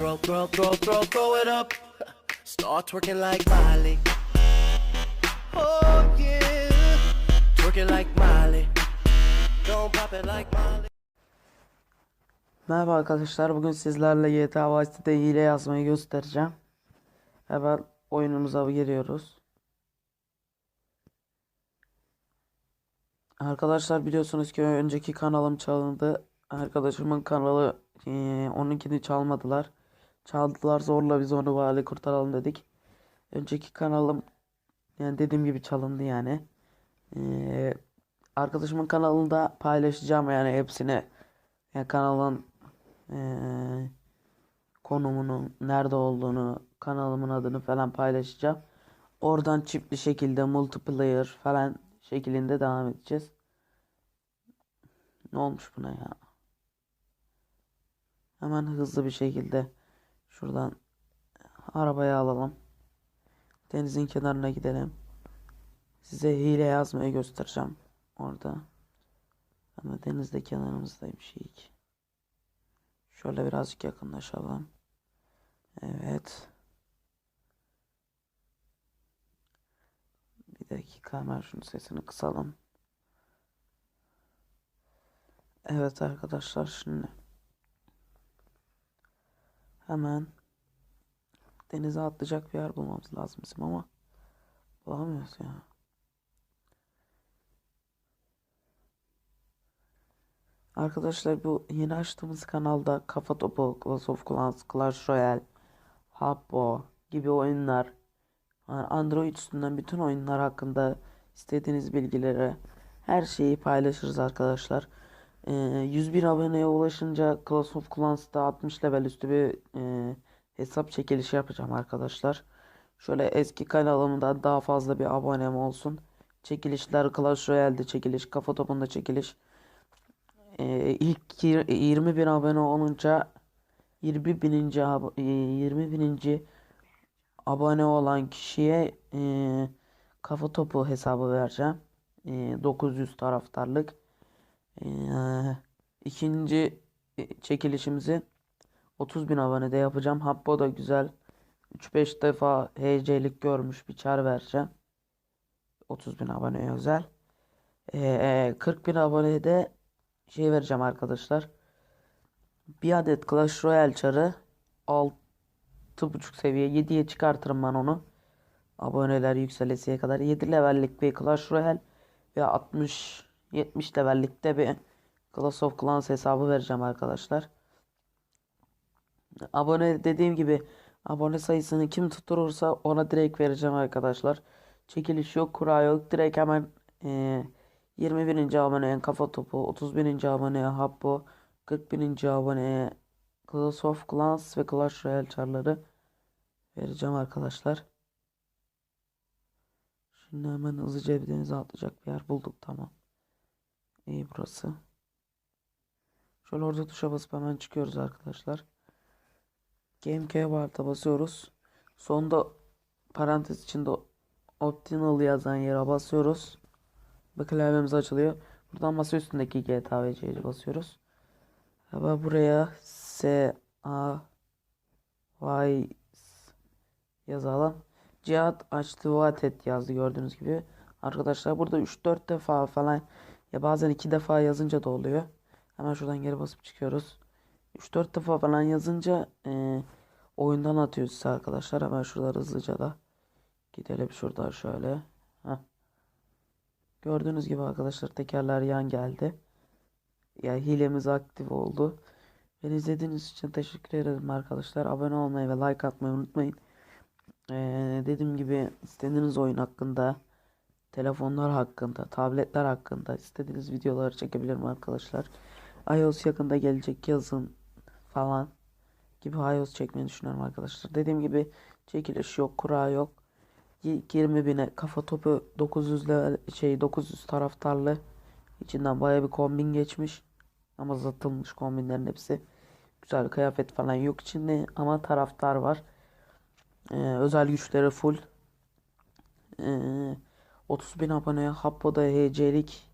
Throw, throw, throw, throw, throw it up. Start twerking like Miley. Oh yeah. Twerking like Miley. Don't pop it like Miley. Merhaba arkadaşlar. Bugün sizlerle GTA Vice City'de hile yazmayı göstereceğim. Hemen oyunumuza giriyoruz. Arkadaşlar biliyorsunuz ki önceki kanalım çalındı. Arkadaşımın kanalı eee, onunkini çalmadılar. Çaldılar zorla biz onu vali kurtaralım dedik. Önceki kanalım yani dediğim gibi çalındı yani. Eee, arkadaşımın kanalında paylaşacağım yani hepsini. Yani kanalın eee, konumunu, nerede olduğunu, kanalımın adını falan paylaşacağım. Oradan çiftli şekilde multiplayer falan şeklinde devam edeceğiz. Ne olmuş buna ya? Hemen hızlı bir şekilde şuradan arabayı alalım. Denizin kenarına gidelim. Size hile yazmayı göstereceğim orada. Ama denizde kenarımızdaymış iyi. Şöyle birazcık yakınlaşalım. Evet. Bir dakika hemen şunun sesini kısalım. Evet arkadaşlar şimdi hemen denize atlayacak bir yer bulmamız lazım bizim ama bulamıyoruz ya. Arkadaşlar bu yeni açtığımız kanalda Kafa Topu, Clash of Clans, Clash Royale, Habbo gibi oyunlar Android üstünden bütün oyunlar hakkında istediğiniz bilgileri her şeyi paylaşırız arkadaşlar. Ee, 101 aboneye ulaşınca Clash of Clans'ta 60 level üstü bir e, hesap çekilişi yapacağım arkadaşlar. Şöyle eski kanalımda daha fazla bir abonem olsun. Çekilişler Clash Royale'de çekiliş, Kafa Topu'nda çekiliş. Ee, ilk yir- 20 bin abone olunca 20 bininci abo- e, 20 bininci abone olan kişiye e, kafa topu hesabı vereceğim. E, 900 taraftarlık. E, ikinci e, çekilişimizi 30 bin abonede yapacağım. Habbo da güzel. 3-5 defa HC'lik görmüş bir çar vereceğim. 30 bin aboneye özel. E, 40 bin abonede şey vereceğim arkadaşlar. Bir adet Clash Royale çarı 6.5 seviye 7'ye çıkartırım ben onu. Aboneler yükselesiye kadar 7 levellik bir Clash Royale ve 60 70 levellikte bir Clash of Clans hesabı vereceğim arkadaşlar. Abone dediğim gibi abone sayısını kim tutturursa ona direkt vereceğim arkadaşlar. Çekiliş yok, kura yok. Direkt hemen eee 21. aboneye kafa topu, 31. aboneye Habbo, 40. aboneye Clash of Clans ve Clash Royale çarları vereceğim arkadaşlar. Şimdi hemen hızlıca bir denize atlayacak bir yer bulduk tamam. İyi burası. Şöyle orada tuşa basıp hemen çıkıyoruz arkadaşlar. Game Keyboard'a basıyoruz. Sonda parantez içinde optional yazan yere basıyoruz. Bak klavyemiz açılıyor. Buradan masa üstündeki GTA ve C'ye basıyoruz. Ama buraya S A Y yazalım. Cihat açtı vatet yazdı gördüğünüz gibi. Arkadaşlar burada 3-4 defa falan ya bazen 2 defa yazınca da oluyor. Hemen şuradan geri basıp çıkıyoruz. 3-4 defa falan yazınca e, oyundan atıyor size arkadaşlar. Hemen şuraları hızlıca da gidelim şuradan şöyle. Heh. Gördüğünüz gibi arkadaşlar tekerler yan geldi. Ya hilemiz aktif oldu. Beni izlediğiniz için teşekkür ederim arkadaşlar. Abone olmayı ve like atmayı unutmayın. Ee, dediğim gibi istediğiniz oyun hakkında, telefonlar hakkında, tabletler hakkında istediğiniz videoları çekebilirim arkadaşlar. iOS yakında gelecek yazın falan gibi iOS çekmeyi düşünüyorum arkadaşlar. Dediğim gibi çekiliş yok, kura yok. 20 bine kafa topu 900 level şey 900 taraftarlı içinden baya bir kombin geçmiş ama satılmış kombinlerin hepsi güzel kıyafet falan yok içinde ama taraftar var Ee, özel güçleri full ee, 30 bin aboneye Happo'da HC'lik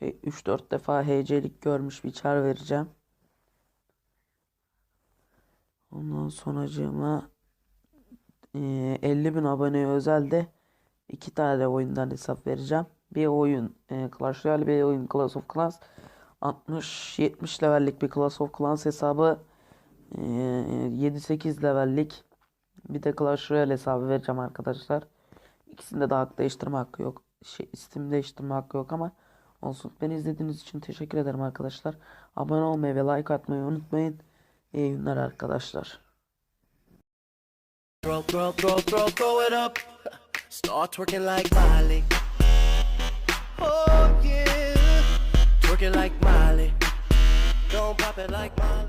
3-4 defa HC'lik görmüş bir çar vereceğim Ondan sonracığıma eee 50 bin aboneye özelde iki tane oyundan hesap vereceğim. Bir oyun eee, Clash Royale, bir oyun Clash of Clans. 60-70 levellik bir Clash of Clans hesabı. eee, 7-8 levellik bir de Clash Royale hesabı vereceğim arkadaşlar. İkisinde de hak değiştirme hakkı yok. Şey, isim değiştirme hakkı yok ama olsun. Beni izlediğiniz için teşekkür ederim arkadaşlar. Abone olmayı ve like atmayı unutmayın. İyi günler arkadaşlar. Oh. Don't pop it like Miley.